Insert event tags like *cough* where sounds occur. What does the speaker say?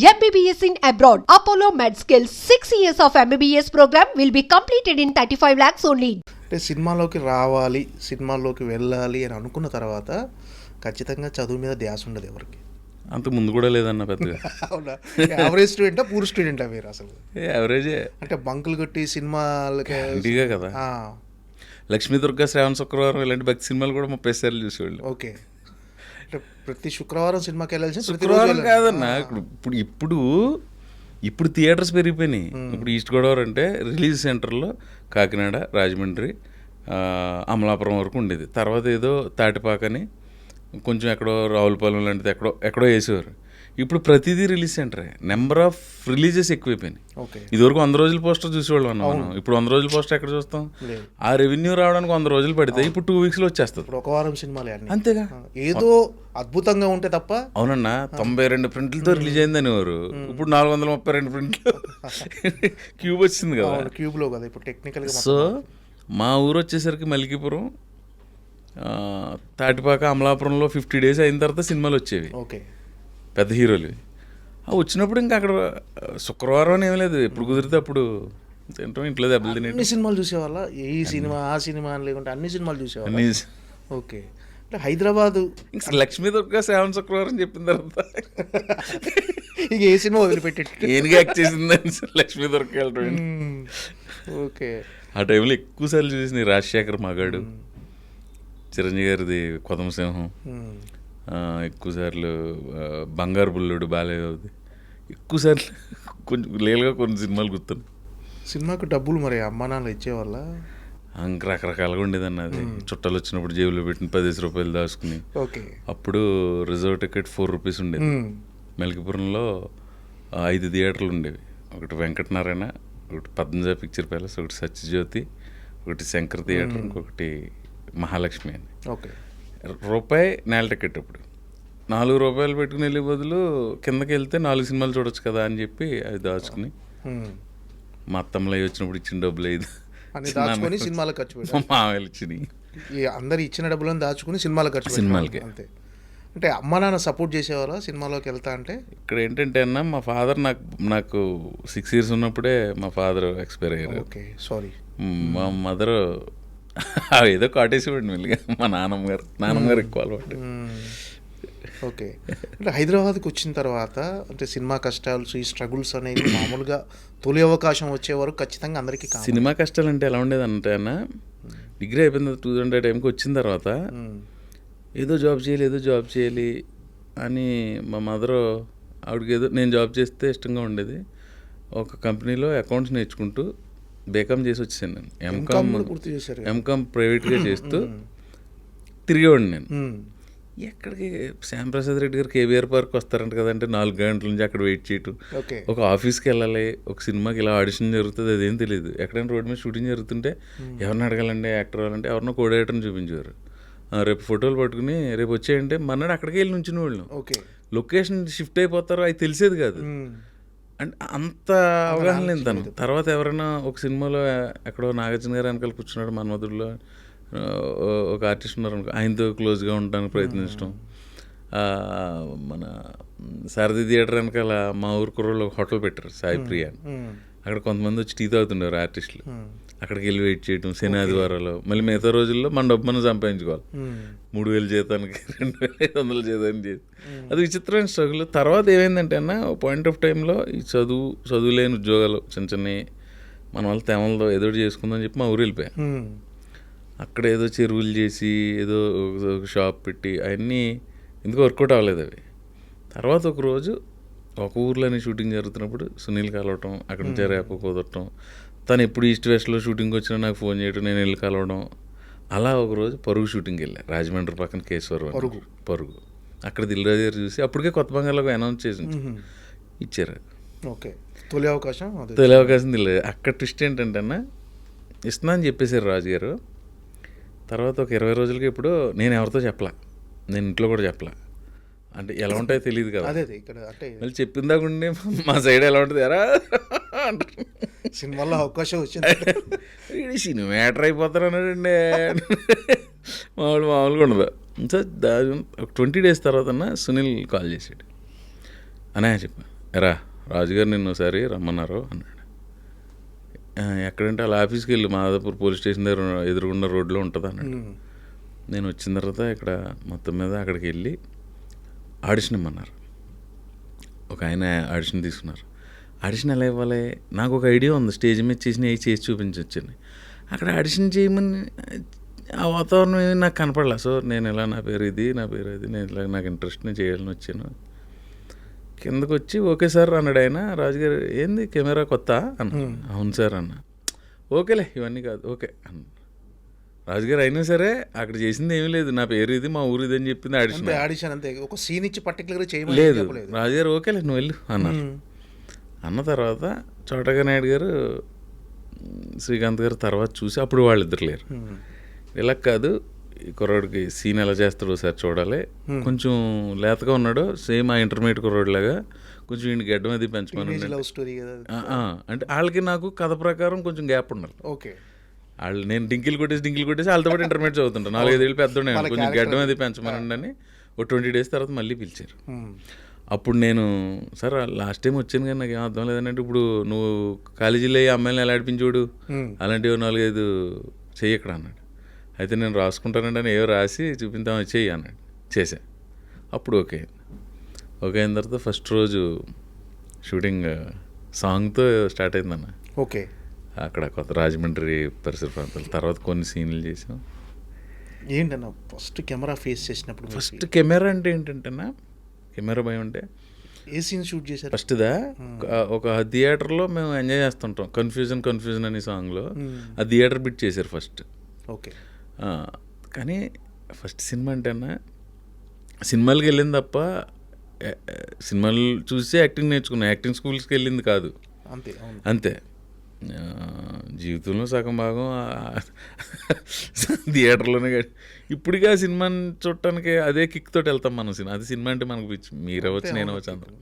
MBBS in abroad. Apollo MedSkill 6 years of MBBS program will be completed in 35 lakhs only. అంటే సినిమాలోకి రావాలి సినిమాల్లోకి వెళ్ళాలి అని అనుకున్న తర్వాత ఖచ్చితంగా చదువు మీద ధ్యాస ఉండదు ఎవరికి. అంత ముందు కూడా లేదన్న పెద్దగా. *laughs* అవునా? యావరేజ్ స్టూడెంటా పూర్ స్టూడెంటా మీరు అసలు? యావరేజే అంటే బంకులు కొట్టి సినిమాలకి కదా. లక్ష్మీ దుర్గా శ్రావణ శుక్రవారం ఇలాంటి భక్తి సినిమాలు కూడా ముప్పై సార్లు చూసేవాళ్ళు. ఓకే. ప్రతి శుక్రవారం సినిమాకి వెళ్ళాల్సి శుక్రవారం కాదన్న ఇప్పుడు ఇప్పుడు ఇప్పుడు ఇప్పుడు థియేటర్స్ పెరిగిపోయినాయి. ఇప్పుడు ఈస్ట్ గోదావరి అంటే రిలీజ్ సెంటర్లో కాకినాడ రాజమండ్రి ఆ, అమలాపురం వరకు ఉండేది. తర్వాత ఏదో తాటిపాకని కొంచెం ఎక్కడో రావులపాలెం లాంటిది ఎక్కడో ఎక్కడో వేసేవారు. ఇప్పుడు ప్రతిదీ రిలీజ్ సెంటరే. నెంబర్ ఆఫ్ రిలీజెస్ ఎక్కువైపోయినాయి. ఓకే. ఇదివరకు వంద రోజుల పోస్టర్ చూసేవాళ్ళం అన్న ఇప్పుడు వంద రోజుల పోస్టర్ ఎక్కడ చూస్తాం. ఆ రెవెన్యూ రావడానికి వంద రోజులు పడితే ఇప్పుడు టూ వీక్స్లో వచ్చేస్తుంది. ఇప్పుడు ఒక వారం సినిమాలే అంతేగా? ఏదో అద్భుతంగా ఉంటే తప్ప అవునన్నా తొంభై రెండు ప్రింట్లతో రిలీజ్ అయిందని వారు ఇప్పుడు నాలుగు వందల ముప్పై రెండు ప్రింట్లు. *laughs* క్యూబ్ వచ్చింది కదా. క్యూబ్లో కదా ఇప్పుడు టెక్నికల్ సో మా ఊరు వచ్చేసరికి మలికీపురం తాటిపాక అమలాపురంలో ఫిఫ్టీ డేస్ అయిన తర్వాత సినిమాలు వచ్చేవి. ఓకే. పెద్ద హీరోలు. ఆ వచ్చినప్పుడు ఇంకా అక్కడ శుక్రవారం అని ఏం లేదు. ఎప్పుడు కుదిరితే అప్పుడు తింటాం ఇంట్లో దెబ్బలు తినేటి. అన్ని సినిమాలు చూసేవాళ్ళ? ఏ సినిమా ఆ సినిమా అని లేకుంటే అన్ని సినిమాలు చూసేవాళ్ళ? అన్ని ఓకే. అంటే హైదరాబాదు ఇంకా లక్ష్మీ దుర్గా శ్రావణ శుక్రవారం చెప్పిన తర్వాత. ఇక ఏ సినిమా వదిలిపెట్టేట్టు ఏనుగా యాక్ట్ చేసిందని లక్ష్మీ దుర్గా వెళ్ళడం ఓకే. ఆ టైంలో ఎక్కువ సార్లు చూసిన రాజశేఖర్ మగాడు. చిరంజీవి గారిది కొదమసింహం మ్మ్. ఆ, ఎక్కువ సార్లు ఆ, బంగారు బుల్లుడు బాలయ్యది. ఎక్కువ సార్లు కొంచెం లేలుగా కొన్ని సినిమాలు గుర్తున్నాయి. సినిమాకు డబ్బులు మరి అమ్మా నాన్న ఇచ్చేవాళ్ళ? రకరకాలుగా ఉండేదన్న అది. చుట్టాలు వచ్చినప్పుడు జేబులో పెట్టిన పదిహేను రూపాయలు దాచుకుని. ఓకే. అప్పుడు రిజర్వ్ టికెట్ ఫోర్ రూపీస్ ఉండేది. మెలికిపురంలో ఐదు థియేటర్లు ఉండేవి. ఒకటి వెంకటనారాయణ ఒకటి పద్మజ పిక్చర్ ప్యాలెస్ ఒకటి సత్యజ్యోతి ఒకటి శంకర్ థియేటర్ ఇంకొకటి మహాలక్ష్మి అని. ఓకే. రూపాయి నేల టికెట్ ఇప్పుడు. నాలుగు రూపాయలు పెట్టుకుని వెళ్ళే బదులు కిందకి వెళ్తే నాలుగు సినిమాలు చూడొచ్చు కదా అని చెప్పి అవి దాచుకుని. మా అత్తమ్మలు అవి వచ్చినప్పుడు ఇచ్చిన డబ్బులు అన్ని దాచుకొని సినిమాలకు ఖర్చు మామయ్యలు ఇచ్చినాయి. ఈ అందరు ఇచ్చిన డబ్బులను దాచుకుని సినిమాలకు ఖర్చు. సినిమాలకి. అంతే. అంటే అమ్మా నాన్న సపోర్ట్ చేసేవాళ్ళ సినిమాలోకి వెళ్తా అంటే? ఇక్కడ ఏంటంటే అన్న మా ఫాదర్ నాకు నాకు సిక్స్ ఇయర్స్ ఉన్నప్పుడే మా ఫాదర్ ఎక్స్పైర్ అయ్యారు. Okay sorry. మా మదర్ ఏదో కాటేసేవాడిని మెల్లిగా. మా నాన్నమ్మ గారు నాన్నమ్మ గారు ఎక్కువ అలవాటు. ఓకే. అంటే హైదరాబాద్కి వచ్చిన తర్వాత అంటే సినిమా కష్టాలు ఈ స్ట్రగుల్స్ అనేవి మామూలుగా తొలి అవకాశం వచ్చే వరకు ఖచ్చితంగా అందరికీ సినిమా కష్టాలు అంటే ఎలా ఉండేది అంటే అన్న డిగ్రీ అయిపోయింది టూ థౌసండ్ టైంకి వచ్చిన తర్వాత ఏదో జాబ్ చేయాలి ఏదో జాబ్ చేయాలి అని మా మదర్ ఆవిడకి ఏదో నేను జాబ్ చేస్తే ఇష్టంగా ఉండేది. ఒక కంపెనీలో అకౌంట్స్ నేర్చుకుంటూ బేకామ్ చేసి వచ్చాను నేను. ఎంకామ్ పూర్తి చేశారు ఎంకామ్ ప్రైవేట్గా చేస్తూ తిరిగేవాడిని నేను. మ్మ్. ఎక్కడికి? శ్యామ్ ప్రసాద్ రెడ్డి గారు కేబీఆర్ పార్క్ వస్తారంట కదంటే నాలుగు గంటల నుంచి అక్కడ వెయిట్ చేయటం. ఒక ఆఫీస్కి వెళ్ళాలి ఒక సినిమాకి ఇలా ఆడిషన్ జరుగుతుంది అదేం తెలియదు ఎక్కడైనా రోడ్ మీద షూటింగ్ జరుగుతుంటే ఎవరిని అడగాలండి? యాక్టర్ వాళ్ళంటే ఎవరినో కోడేటర్ని చూపించేవారు. రేపు ఫోటోలు పట్టుకుని రేపు వచ్చేయంటే మన్నాడు అక్కడికి వెళ్ళి నుంచిన వాళ్ళం ఓకే. లొకేషన్ షిఫ్ట్ అయిపోతారో అది తెలిసేది కాదు. అంటే అంత అవగాహన లేదు తను. తర్వాత ఎవరైనా ఒక సినిమాలో ఎక్కడో నాగార్జున గారు వెనకాల కూర్చున్నాడు మన్మధుడిలో. ఒక ఆర్టిస్ట్ ఉన్నారు అనుకో ఆయనతో క్లోజ్గా ఉండడానికి ప్రయత్నించడం. మన సారథి థియేటర్ వెనకాల మా ఊరు కుర్రోళ్ళు ఒక హోటల్ పెట్టారు సాయి ప్రియ. అక్కడ కొంతమంది వచ్చి టీ తాగుతుండేవారు ఆర్టిస్టులు. అక్కడికి వెళ్ళి వెయిట్ చేయడం శని ఆదివారాలు మళ్ళీ మిగతా రోజుల్లో మన డబ్బు మనం సంపాదించుకోవాలి. మ్మ్. మూడు వేలు జీతానికి *laughs* రెండు వేల ఐదు వందలు జీతానికి చేసి. అది విచిత్రమైన స్ట్రగుల్. తర్వాత ఏమైందంటే అన్న పాయింట్ ఆఫ్ టైంలో ఈ చదువు చదువు లేని ఉద్యోగాలు చిన్న చిన్నవి మన వాళ్ళ తేమలతో ఏదో ఒకటి చేసుకుందని చెప్పి మా ఊరు వెళ్ళిపోయా. అక్కడ ఏదో చెరువులు చేసి ఏదో ఒక- షాప్ పెట్టి అవన్నీ ఎందుకు వర్కౌట్ అవ్వలేదు అవి. తర్వాత ఒక రోజు ఒక ఊర్లోనే షూటింగ్ జరుగుతున్నప్పుడు సునీల్ కలవటం అక్కడ నుంచి రేపు కుదరటం తను ఎప్పుడు ఈస్ట్ వెస్ట్లో షూటింగ్ వచ్చినా నాకు ఫోన్ చేయడం నేను వెళ్ళి కలవడం. అలా ఒక రోజు పరుగు షూటింగ్కి వెళ్ళా. రాజమండ్రి పక్కన కేశవరం. పరుగు. పరుగు. అక్కడ దిల్రాజు గారు చూసి అప్పటికే కొత్త బంగాళలో అనౌన్స్ చేసి. ఇచ్చారు. ఓకే. తొలి అవకాశం తొలి అవకాశం తెలియదు అక్కడ ట్విస్ట్ ఏంటంటే అన్న ఇస్తున్నా అని చెప్పేశారు రాజుగారు తర్వాత ఒక ఇరవై రోజులకి ఇప్పుడు నేను ఎవరితో చెప్పలా. నేను ఇంట్లో కూడా చెప్పలా. అంటే ఎలా ఉంటాయో తెలియదు కదా. అదే ఇక్కడ అంటే మళ్ళీ చెప్పిందాకుండి మా సైడ్ ఎలా ఉంటుంది ఎరా? అంటారు. సినిమాలో అవకాశం వచ్చింది. సినిమా యాక్టర్ అయిపోతారు అన్నాడండి. మామూలు మామూలుగా ఉండదు. సో దాని ఒక ట్వంటీ డేస్ తర్వాత సునీల్ కాల్ చేశాడు. అనే చెప్పా ఎరా రాజుగారు నిన్ను ఒకసారి రమ్మన్నారు అన్నాడు. "ఆ, ఎక్కడంటే అలా ఆఫీస్కి వెళ్ళి మాదాపూర్ పోలీస్ స్టేషన్ దగ్గర ఎదురుగున్న రోడ్లో ఉంటుంది అన్నాడు. నేను వచ్చిన తర్వాత ఇక్కడ మొత్తం మీద అక్కడికి వెళ్ళి ఆడిషన్ ఇమ్మన్నారు ఒక ఆయన ఆడిషన్ తీసుకున్నారు. ఆడిషన్ ఎలా ఇవ్వాలి? నాకు ఒక ఐడియా ఉంది. స్టేజ్ మీద చేసిన అవి చేసి చూపించవచ్చని అక్కడ ఆడిషన్ చేయమని ఆ వాతావరణం ఏమీ నాకు కనపడలే. సో నేను ఇలా నా పేరు ఇది నా పేరు ఇది నేను ఇలా నాకు ఇంట్రెస్ట్ నేను చేయాలని వచ్చాను. కిందకు వచ్చి ఓకే సార్ అన్నాడు ఆయన. రాజుగారు ఏంది? కెమెరా కొత్త? అన్న. అవును సార్ అన్న. ఓకేలే ఇవన్నీ కాదు. ఓకే అన్న. రాజుగారు అయినా సరే అక్కడ చేసింది ఏమీ లేదు. నా పేరు ఇది మా ఊరు ఇది అని చెప్పింది ఆడిషన్. ఆడిషన్ అంతే. ఒక సీన్ ఇచ్చి పర్టికులర్ చేయమని లేదు. రాజుగారు ఓకేలే నువ్వు వెళ్ళు అన్నారు. అన్న తర్వాత చోటగా నాయుడు గారు శ్రీకాంత్ గారు తర్వాత చూసి అప్పుడు వాళ్ళిద్దరు లేరు. ఇలా కాదు ఈ కుర్రాడికి సీన్ ఎలా చేస్తాడో ఒకసారి చూడాలి. కొంచెం లేతగా ఉన్నాడు సేమ్ ఆ ఇంటర్మీడియట్ కుర్రాడు లాగా. కొంచెం ఈయన గడ్డం అది పెంచుకొని స్టోరీ అంటే వాళ్ళకి నాకు కథ ప్రకారం కొంచెం గ్యాప్ ఉండాలి. ఓకే. వాళ్ళు నేను డింకిల్ కొట్టేసి డింకిల్ కొట్టేసి వాళ్ళతో పాటు ఇంటర్మీడియట్ చదువుతుంటాను నాలుగైదు పెద్దోడే కొంచెం గడ్డం అది పెంచమనండి అని ఒక ట్వంటీ డేస్ తర్వాత మళ్ళీ పిలిచారు. అప్పుడు నేను సార్ లాస్ట్ టైం వచ్చాను కానీ నాకు ఏం అర్థం లేదంటే ఇప్పుడు నువ్వు కాలేజీలో ఈ అమ్మాయిని ఎలా ఆడిపించోడు. అలాంటివి నాలుగైదు చెయ్యి ఇక్కడ అన్నాడు. అయితే నేను రాసుకుంటానండి అని ఏవో రాసి చూపిద్దామని చెయ్యి అన్నాడు. చేశా. అప్పుడు ఓకే. ఓకే అయిన తర్వాత ఫస్ట్ రోజు షూటింగ్ సాంగ్తో స్టార్ట్ అయిందన్న. ఓకే. అక్కడ కొత్త రాజమండ్రి పరిసర ప్రాంతాలు. తర్వాత కొన్ని సీన్లు చేసాం ఏంటన్న ఫస్ట్ కెమెరా ఫేస్ చేసినప్పుడు ఫస్ట్ కెమెరా అంటే ఏంటంటేనా కెమెరా భయం అంటే ఏ సీన్ షూట్ చేశారు? ఫస్ట్దా? ఒక థియేటర్లో మేము ఎంజాయ్ చేస్తుంటాం. కన్ఫ్యూజన్ కన్ఫ్యూజన్ అనే సాంగ్లో ఆ థియేటర్ బిట్ చేశారు ఫస్ట్ ఓకే కానీ ఫస్ట్ సినిమా అంటేనా సినిమాలకి వెళ్ళింది తప్ప సినిమాలు చూసి యాక్టింగ్ నేర్చుకున్నా. యాక్టింగ్ స్కూల్స్కి వెళ్ళింది కాదు. అంతే అంతే. జీవితంలో సగం భాగం థియేటర్లోనే ఇప్పటికీ ఆ సినిమాని చూడటానికి అదే కిక్ తోటి వెళ్తాం మనం సినిమా. అది సినిమా అంటే మనకు పిచ్చి. మీరు అవ్వచ్చు నేను అవ్వచ్చు అందరం.